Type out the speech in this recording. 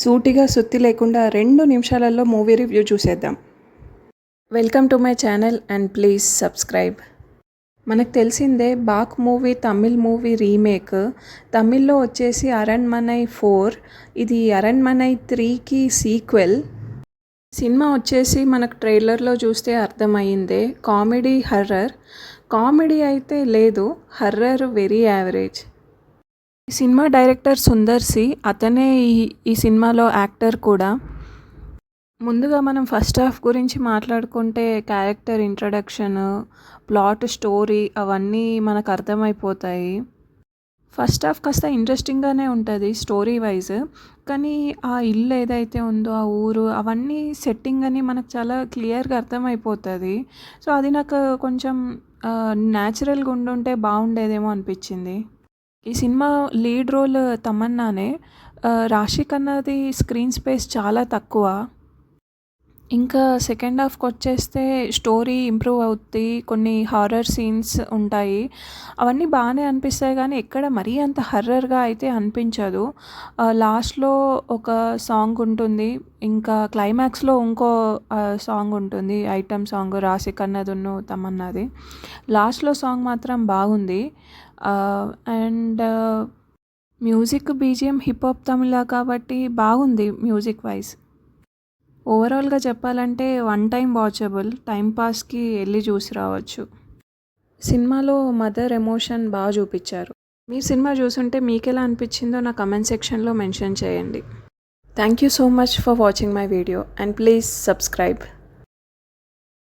సూటిగా సుత్తి లేకుండా రెండు నిమిషాలలో మూవీ రివ్యూ చూసేద్దాం. Welcome to my channel and please subscribe. మనకు తెలిసిందే Baak movie Tamil movie remake. తమిళ్ళో వచ్చేసి అరణ్మనై ఫోర్. ఇది అరణ్మనై త్రీకి సీక్వెల్. సినిమా వచ్చేసి మనకు ట్రైలర్లో చూస్తే అర్థమైందే కామెడీ హర్రర్. కామెడీ అయితే లేదు హర్రర్ వెరీ యావరేజ్. ఈ సినిమా డైరెక్టర్ సుందర్ సి అతనే ఈ ఈ సినిమాలో యాక్టర్ కూడా. ముందుగా మనం ఫస్ట్ హాఫ్ గురించి మాట్లాడుకుంటే క్యారెక్టర్ ఇంట్రడక్షన్ ప్లాట్ స్టోరీ అవన్నీ మనకు అర్థమైపోతాయి. ఫస్ట్ హాఫ్ కాస్త ఇంట్రెస్టింగ్గానే ఉంటుంది స్టోరీ వైజ్ కానీ ఆ ఇల్లు ఏదైతే ఉందో ఆ ఊరు అవన్నీ సెట్టింగ్ అని మనకు చాలా క్లియర్గా అర్థమైపోతుంది. సో అది నాకు కొంచెం న్యాచురల్గా ఉండుంటే బాగుండేదేమో అనిపించింది. ఈ సినిమా లీడ్ రోల్ తమన్నానే. ఆ, రాశి స్క్రీన్ స్పేస్ చాలా తక్కువ. ఇంకా సెకండ్ హాఫ్కి వచ్చేస్తే స్టోరీ ఇంప్రూవ్ అవుద్ది కొన్ని హారర్ సీన్స్ ఉంటాయి. అవన్నీ బాగానే అనిపిస్తాయి కానీ ఎక్కడ మరీ అంత హర్రర్గా అయితే అనిపించదు. లాస్ట్లో ఒక సాంగ్ ఉంటుంది ఇంకా క్లైమాక్స్లో ఇంకో సాంగ్ ఉంటుంది ఐటమ్ సాంగ్ రాసి కన్నదున్ను తమన్నది. లాస్ట్లో సాంగ్ మాత్రం బాగుంది. And music BGM hip hop Tamizha కాబట్టి బాగుంది మ్యూజిక్ వైజ్ ఓవరాల్గా చెప్పాలంటే వన్ టైం వాచబుల్ టైంపాస్కి వెళ్ళి చూసి రావచ్చు. సినిమాలో మదర్ ఎమోషన్ బాగా చూపించారు. మీరు సినిమా చూసుంటే మీకు ఎలా అనిపించిందో నా కమెంట్ సెక్షన్లో మెన్షన్ చేయండి. Thank you so much for watching my video and please subscribe